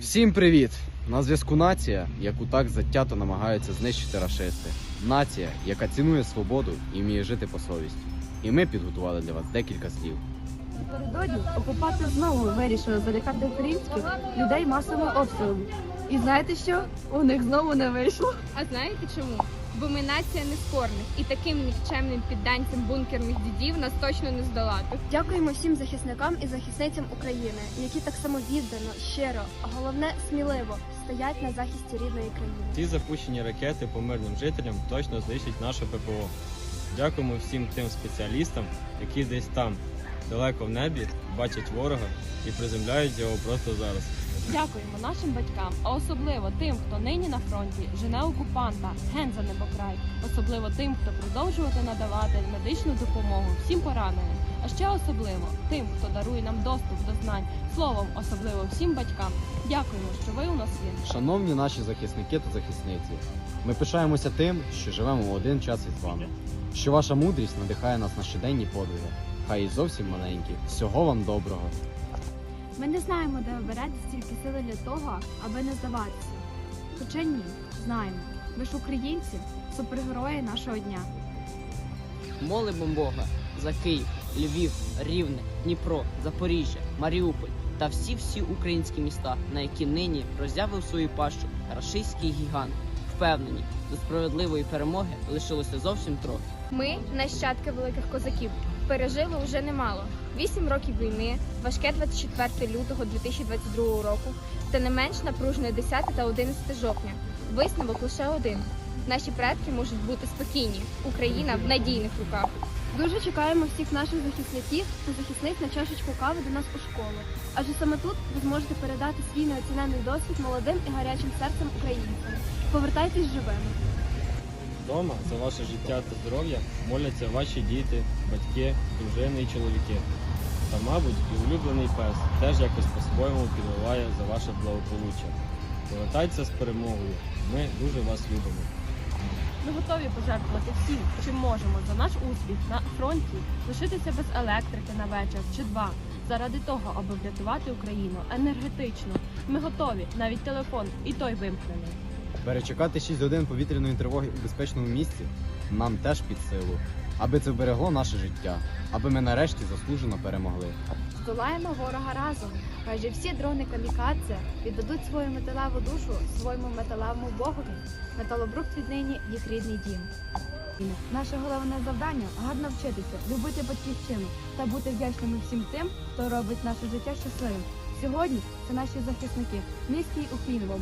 Всім привіт! На зв'язку нація, яку так затято намагаються знищити рашисти. Нація, яка цінує свободу і вміє жити по совісті. І ми підготували для вас декілька слів. Напередодні окупати знову вирішили залякати українських людей масовим обстрілом. І знаєте що? У них знову не вийшло. А знаєте чому? Бо ми нація неспорних і таким нікчемним підданцям бункерних дідів нас точно не здолати. Дякуємо всім захисникам і захисницям України, які так само віддано, щиро, а головне сміливо стоять на захисті рідної країни. Ці запущені ракети по мирним жителям точно знищать наше ППО. Дякуємо всім тим спеціалістам, які десь там, далеко в небі, бачать ворога і приземляють його просто зараз. Дякуємо нашим батькам, а особливо тим, хто нині на фронті жене окупанта, ген за небокрай, особливо тим, хто продовжувати надавати медичну допомогу всім пораненим, а ще особливо тим, хто дарує нам доступ до знань. Словом, особливо всім батькам. Дякуємо, що ви у нас є. Шановні наші захисники та захисниці, ми пишаємося тим, що живемо в один час із вами. Що ваша мудрість надихає нас на щоденні подвиги. Хай і зовсім маленькі. Всього вам доброго. Ми не знаємо, де берете стільки сили для того, аби не здаватися. Хоча ні, знаємо. Ви ж українці, супергерої нашого дня. Молимо Бога за Київ, Львів, Рівне, Дніпро, Запоріжжя, Маріуполь та всі-всі українські міста, на які нині роззявив свою пащу рашистський гігант. Впевнені, до справедливої перемоги лишилося зовсім трохи. Ми, нащадки великих козаків, пережили вже немало. Вісім років війни, важке 24 лютого 2022 року та не менш напружене 10 та 11 жовтня. Висновок лише один. Наші предки можуть бути спокійні. Україна в надійних руках. Дуже чекаємо всіх наших захисників та захисниць на чашечку кави до нас у школу. Адже саме тут ви зможете передати свій неоцінений досвід молодим і гарячим серцем українцям. Повертайтесь живими. Вдома за ваше життя та здоров'я моляться ваші діти, батьки, дружини і чоловіки. Та, мабуть, і улюблений пес теж якось по-своєму підливає за ваше благополуччя. Повертайтеся з перемогою. Ми дуже вас любимо. Ми готові пожертвувати всім, чим можемо за наш успіх на фронті, лишитися без електрики на вечір чи два. Заради того, аби врятувати Україну енергетично. Ми готові, навіть телефон, і той вимкнений. Перечекати 6 годин повітряної тривоги у безпечному місці нам теж під силу, аби це вберегло наше життя, аби ми нарешті заслужено перемогли. Здолаємо ворога разом. Майже всі дрони камікадзе віддадуть свою металеву душу своєму металевому богові. Металобрухт віднині їх рідний дім. Наше головне завдання гарно вчитися, любити батьківщину та бути вдячними всім тим, хто робить наше життя щасливим. Сьогодні це наші захисники. Низький уклін вам.